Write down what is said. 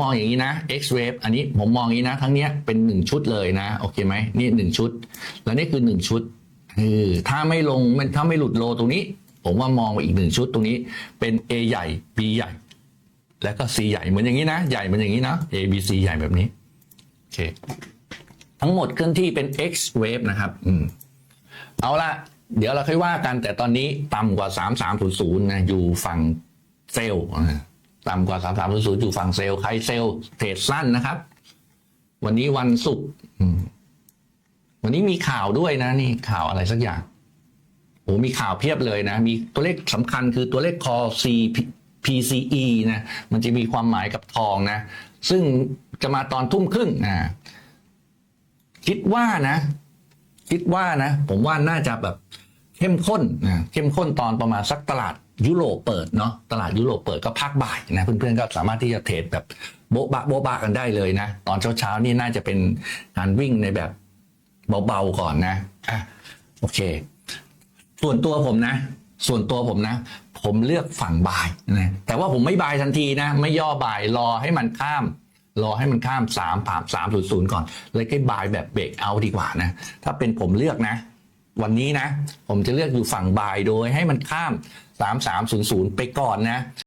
มองอย่างนี้นะ X wave อันนี้ผมมองอย่างนี้นะ ทั้งเนี้ยเป็นหนึ่งชุดเลยนะ โอเคไหมนี่หนึ่งชุด แล้วนี่คือหนึ่งชุดคือถ้าไม่ลงมันถ้าไม่หลุดโลตรงนี้ ผมว่ามองไปอีกหนึ่งชุดตรงนี้เป็น A ใหญ่ B ใหญ่ แล้วก็ C ใหญ่เหมือนอย่างนี้นะ ใหญ่เหมือนอย่างนี้นะ A B C ใหญ่แบบนี้โอเคทั้งหมดเคลื่อนที่เป็น X wave นะครับอืมเอาละเดี๋ยวเราค่อยว่ากันแต่ตอนนี้ต่ำกว่า 3300นะอยู่ฝั่งเซลล์ ต่ำกว่า 3300 อยู่ฝั่งเซลล์ใครเซลล์เทรดสั้นนะครับ วันนี้วันศุกร์อืมวันนี้มีข่าวด้วยนะนี่ข่าวอะไรสักอย่างโอ้มีข่าวเพียบเลยนะ มีตัวเลขสำคัญคือตัวเลข call C PCE นะ มันจะมีความหมายกับทองนะ ซึ่งจะมาตอนทุ่มครึ่งอ่าคิดว่านะ คิดว่านะ ผมว่าน่าจะแบบ เข้มข้นนะเข้มข้นตอนประมาณสักตลาดยุโรปเปิดเนาะตลาดยุโรปเปิดก็พักบ่ายนะเพื่อนๆก็สามารถที่จะเทรดแบบโบ๊ะบะโบ๊ะบะกันได้เลยนะตอนเช้าๆนี่น่าจะเป็นการวิ่งในแบบเบาๆก่อนนะอะโอเค ส่วนตัวผมนะ ส่วนตัวผมนะ ผมเลือกฝั่งบ่ายนะแต่ว่าผมไม่บายทันทีนะ ไม่ย่อบ่ายรอให้มันข้าม รอให้มันข้ามสามผ่านสามศูนย์ศูนย์ก่อนแล้วก็บายแบบเบรกเอาดีกว่านะ ถ้าเป็นผมเลือกนะ วันนี้นะ ผมจะเลือกอยู่ฝั่งบายโดยให้มันข้าม 3300 ไปก่อนนะ